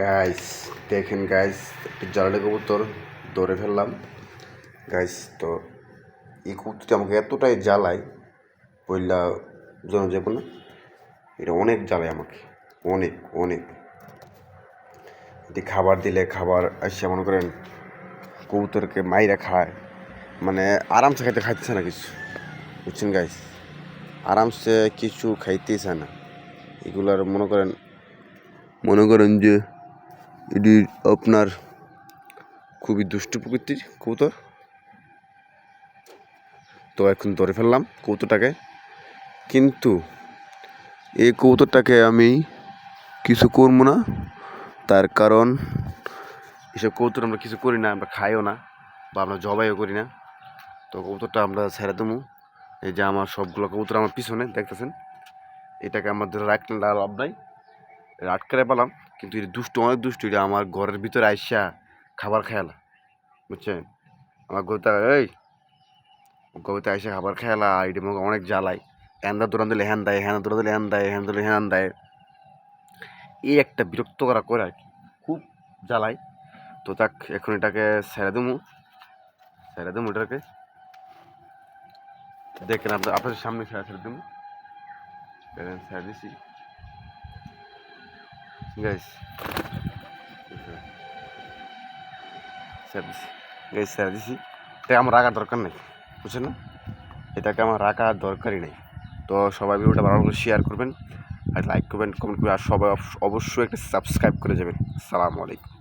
Guys দেখেন guys একটি জালালি কবুতর ধরে ফেললাম। গাইস তো এই কবুতরটি আমাকে এতটাই জ্বালায় পইলা জন যাব না। এটা অনেক জ্বালায় আমাকে, অনেক অনেক। এটি খাবার দিলে খাবার এসে মনে করেন, কবুতরকে মাইরা খায়। মানে আরামসে খাইতে খাইতেছে না কিছু, বুঝছেন গাইস আরামসে কিছু খাইতেছে না। এগুলার মনে করেন মনে করেন যে এটি আপনার খুবই দুষ্টু প্রকৃতির কবুতর। তো এখন ধরে ফেললাম কবুতরটাকে। কিন্তু এই কবুতরটাকে আমি কিছু করব না। তার কারণ এসব কবুতর আমরা কিছু করি না, আমরা খাইও না বা আমরা জবাইও করি না। তো কবুতরটা আমরা ছেড়ে দেবো। এই যে আমার সবগুলো কবুতর আমার পিছনে, দেখতেছেন? এটাকে আমার ধরে রাখলে লাভ নাই। আটকারে পেলাম। কিন্তু এটা দুষ্ট, অনেক দুষ্টু এটা আমার ঘরের ভিতরে আইসা খাবার খেয়ালা বুঝছেন? আমার গরুটা এই গরুতে আইসা খাবার খেয়ালা আর এটা আমাকে অনেক জ্বালায়। হ্যান্দা দৌড়ান দিলে হ্যান দেয় হ্যান দৌড়ান দিলে হ্যান দেয় হ্যান দিলে হ্যান দেয় এই একটা বিরক্ত করা করে আর খুব জ্বালায়। তো তাক এখন এটাকে ছেড়ে দেবো ছেড়ে দেবো এটাকে। দেখেন আপনার আপনাদের সামনে ছেড়ে ছেড়ে দেবো ছেড়ে দিছি। গাইস গাইস স্যার দিছি এটা আমার রাখার দরকার নেই, বুঝছেন না? এটাকে আমার রাখার দরকারই নেই। তো সবাই ভিডিওটা ভালো করে শেয়ার করবেন, আর লাইক করবেন কমেন্ট করবেন, আর সবাই অবশ্যই একটা সাবস্ক্রাইব করে যাবেন। সালামু আলাইকুম।